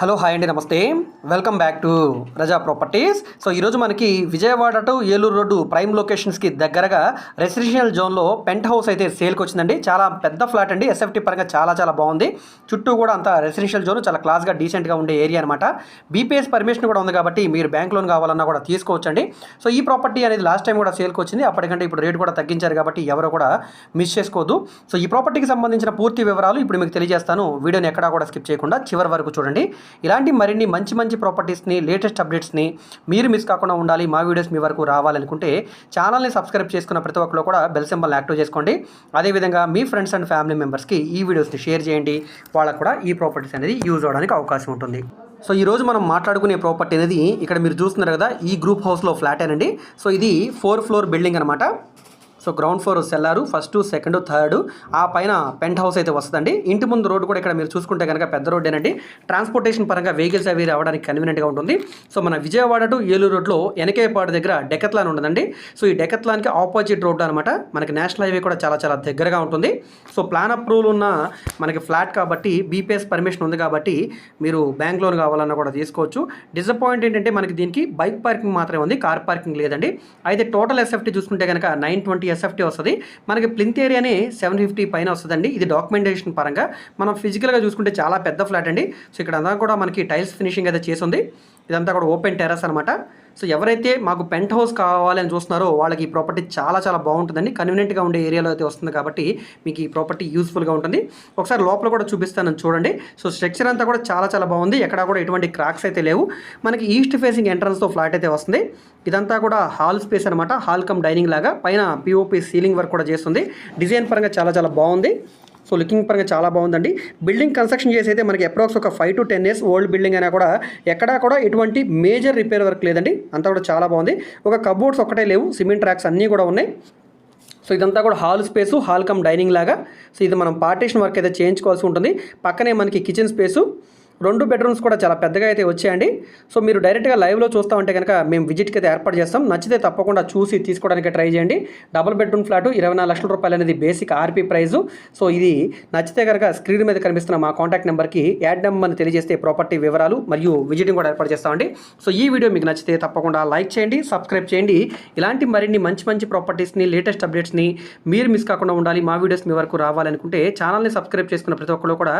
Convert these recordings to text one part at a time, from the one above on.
Hello hi అండి namaste. Welcome back to Raza properties so ఈరోజు మనకి Vijayawada to Eluru road prime లొకేషన్స్కి దగ్గరగా residential జోన్లో పెంట్ హౌస్ అయితే సేల్కి వచ్చిందండి. చాలా పెద్ద ఫ్లాట్ అండి. ఎస్ఎఫ్టీ పరంగా చాలా చాలా బాగుంది. చుట్టూ కూడా అంత రెసిడెన్షియల్ జోన్ చాలా క్లాస్గా డీసెంట్గా ఉండే ఏరియా అనమాట బీపీఎస్ పర్మిషన్ కూడా ఉంది కాబట్టి మీరు బ్యాంక్ లోన్ కావాలన్నా కూడా తీసుకోవచ్చండి. సో ఈ ప్రాపర్టీ అనేది లాస్ట్ టైం కూడా సేల్కి వచ్చింది. అప్పటికంటే ఇప్పుడు రేట్ కూడా తగ్గించారు కాబట్టి ఎవరు కూడా మిస్ చేసుకోవద్దు సో ఈ ప్రాపర్టీకి సంబంధించిన పూర్తి వివరాలు ఇప్పుడు మీకు తెలియజేస్తాను. వీడియోని ఎక్కడా కూడా స్కిప్ చేయకుండా చివరి వరకు చూడండి. ఇలాంటి మరిన్ని మంచి మంచి ప్రాపర్టీస్ని లేటెస్ట్ అప్డేట్స్ని మీరు మిస్ కాకుండా ఉండాలి. మా వీడియోస్ మీ వరకు రావాలనుకుంటే ఛానల్ని సబ్స్క్రైబ్ చేసుకున్న ప్రతి ఒక్కరు కూడా బెల్ సింబల్ని యాక్టివ్ చేసుకోండి. అదేవిధంగా మీ ఫ్రెండ్స్ అండ్ ఫ్యామిలీ మెంబర్స్కి ఈ వీడియోస్ని షేర్ చేయండి. వాళ్ళకు కూడా ఈ ప్రాపర్టీస్ అనేది యూజ్ అవడానికి అవకాశం ఉంటుంది. సో ఈరోజు మనం మాట్లాడుకునే ప్రాపర్టీ అనేది ఇక్కడ మీరు చూస్తున్నారు కదా ఈ గ్రూప్ హౌస్లో ఫ్లాట్ అండి సో ఇది ఫోర్ ఫ్లోర్ బిల్డింగ్ అనమాట so ground floor cellar first second third ఆ పైన పెంట్ హౌస్ అయితే వస్తుందండి. ఇంటి ముందు రోడ్డు కూడా ఇక్కడ మీరు చూసుకుంటే కనుక పెద్ద రోడ్డేనండి. ట్రాన్స్పోర్టేషన్ పరంగా వెహికల్స్ అవి రావడానికి కన్వీనియంట్గా ఉంటుంది. సో మన విజయవాడ టు ఏలూరు రోడ్లో ఎనకేపాడు దగ్గర డెకత్లాన్ ఉంటుందండి సో ఈ డెకత్లాన్కి ఆపోజిట్ రోడ్డు అనమాట మనకి నేషనల్ హైవే కూడా చాలా చాలా దగ్గరగా ఉంటుంది. సో ప్లాన్ అప్రూవల్ ఉన్న మనకి ఫ్లాట్ కాబట్టి బీపీఎస్ పర్మిషన్ ఉంది కాబట్టి మీరు బ్యాంక్ లోన్ కావాలన్నా కూడా తీసుకోవచ్చు. డిసప్పాయింట్ ఏంటంటే మనకి దీనికి బైక్ పార్కింగ్ మాత్రమే ఉంది. కార్ పార్కింగ్ లేదండి. అయితే టోటల్ ఎస్ఎఫ్టీ చూసుకుంటే కనుక నైన్ ట్వంటీ ఎస్ఎఫ్టీ వస్తుంది. మనకి ప్లింత్ ఏరియానే సెవెన్ ఫిఫ్టీ పైన వస్తుందండి. ఇది డాక్యుమెంటేషన్ పరంగా. మనం ఫిజికల్గా చూసుకుంటే చాలా పెద్ద ఫ్లాట్ అండి. సో ఇక్కడ అంతా కూడా మనకి టైల్స్ ఫినిషింగ్ అయితే చేసి ఉంది. ఇదంతా కూడా ఓపెన్ టెర్రస్ అనమాట సో ఎవరైతే మాకు పెంట్ హౌస్ కావాలని చూస్తున్నారో వాళ్ళకి ఈ ప్రాపర్టీ చాలా చాలా బాగుంటుందండి. కన్వీనియంట్గా ఉండే ఏరియాలో అయితే వస్తుంది కాబట్టి మీకు ఈ ప్రాపర్టీ యూస్ఫుల్గా ఉంటుంది. ఒకసారి లోపల కూడా చూపిస్తాను చూడండి. సో స్ట్రక్చర్ అంతా కూడా చాలా చాలా బాగుంది. ఎక్కడ కూడా ఎటువంటి క్రాక్స్ అయితే లేవు. మనకి ఈస్ట్ ఫేసింగ్ ఎంట్రన్స్తో ఫ్లాట్ అయితే వస్తుంది. ఇదంతా కూడా హాల్ స్పేస్ అనమాట హాల్ కమ్ డైనింగ్ లాగా. పైన పిఓపి సీలింగ్ వర్క్ కూడా చేస్తుంది. డిజైన్ పరంగా చాలా చాలా బాగుంది. సో లుకింగ్ పరంగా చాలా బాగుందండి. బిల్డింగ్ కన్స్ట్రక్షన్ చేసి అయితే మనకి అప్రాక్స్ ఒక five to ten years old building అయినా కూడా ఎక్కడా కూడా ఎటువంటి మేజర్ రిపేర్ వర్క్ లేదండి. అంతా కూడా చాలా బాగుంది. ఒక కబోర్డ్స్ ఒక్కటే లేవు. సిమెంట్ ట్రాక్స్ అన్నీ కూడా ఉన్నాయి. సో ఇదంతా కూడా hall space hall cum dining లాగా. సో ఇది మనం పార్టీషన్ వర్క్ అయితే చేయించుకోవాల్సి ఉంటుంది. పక్కనే మనకి కిచెన్ స్పేసు. రెండు బెడ్రూమ్స్ కూడా చాలా పెద్దగా అయితే వచ్చాయండి. సో మీరు డైరెక్ట్గా లైవ్లో చూస్తూ ఉంటే కనుక మేము విజిట్కి అయితే ఏర్పాటు చేస్తాం. నచ్చితే తప్పకుండా చూసి తీసుకోవడానికి ట్రై చేయండి. డబుల్ బెడ్రూమ్ ఫ్లాట్ ఇరవై నాలుగు లక్షల రూపాయలు అనేది బేసిక్ ఆర్పీ ప్రైజు సో ఇది నచ్చితే కనుక స్క్రీన్ మీద కనిపిస్తున్న మా కాంటాక్ట్ నెంబర్కి యాడ్ నెంబర్ని తెలియజేస్తే ప్రాపర్టీ వివరాలు మరియు విజిటింగ్ కూడా ఏర్పాటు చేస్తామండి సో ఈ వీడియో మీకు నచ్చితే తప్పకుండా లైక్ చేయండి సబ్స్క్రైబ్ చేయండి. ఇలాంటి మరిన్ని మంచి మంచి ప్రాపర్టీస్ని లేటెస్ట్ అప్డేట్స్ని మీరు మిస్ కాకుండా ఉండాలి. మా వీడియోస్ మీ వరకు రావాలనుకుంటే ఛానల్ని సబ్స్క్రైబ్ చేసుకున్న ప్రతి ఒక్కరు కూడా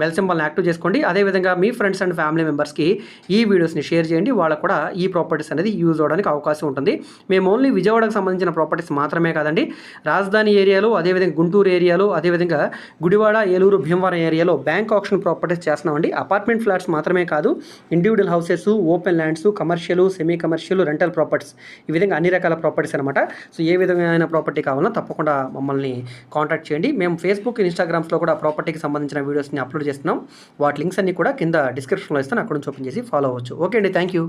బెల్ సింబల్ని యాక్టివ్ చేసుకోండి. అదేవిధంగా మీ ఫ్రెండ్స్ అండ్ ఫ్యామిలీ మెంబర్స్కి ఈ వీడియోస్ని షేర్ చేయండి. వాళ్ళకు కూడా ఈ ప్రాపర్టీస్ అనేది యూజ్ అవడానికి అవకాశం ఉంటుంది. మేము ఓన్లీ విజయవాడకు సంబంధించిన ప్రాపర్టీస్ మాత్రమే కాదండి. రాజధాని ఏరియాలో అదేవిధంగా గుంటూరు ఏరియాలో అదేవిధంగా గుడివాడ ఏలూరు భీమవరం ఏరియాలో బ్యాంక్ ఆప్షన్ ప్రాపర్టీస్ చేస్తున్నామండి. అపార్ట్మెంట్ ఫ్లాట్స్ మాత్రమే కాదు individual houses open lands commercial semi commercial rental properties ఈ విధంగా అన్ని రకాల ప్రాపర్టీస్ అనమాట సో ఏ విధమైన ప్రాపర్టీ కావాలన్నా తప్పకుండా మమ్మల్ని కాంటాక్ట్ చేయండి. మేము ఫేస్బుక్ ఇన్స్టాగ్రామ్స్లో కూడా ప్రాపర్టీకి సంబంధించిన వీడియోస్ని అప్లోడ్ చేస్తున్నాం. వాటి లింక్స్ అన్ని కూడా కింద డిస్క్రిప్షన్లో ఇస్తాను అక్కడ నుంచి ఓపెన్ చేసి ఫాలో అవ్వచ్చు. ఓకే అండి థ్యాంక్ యూ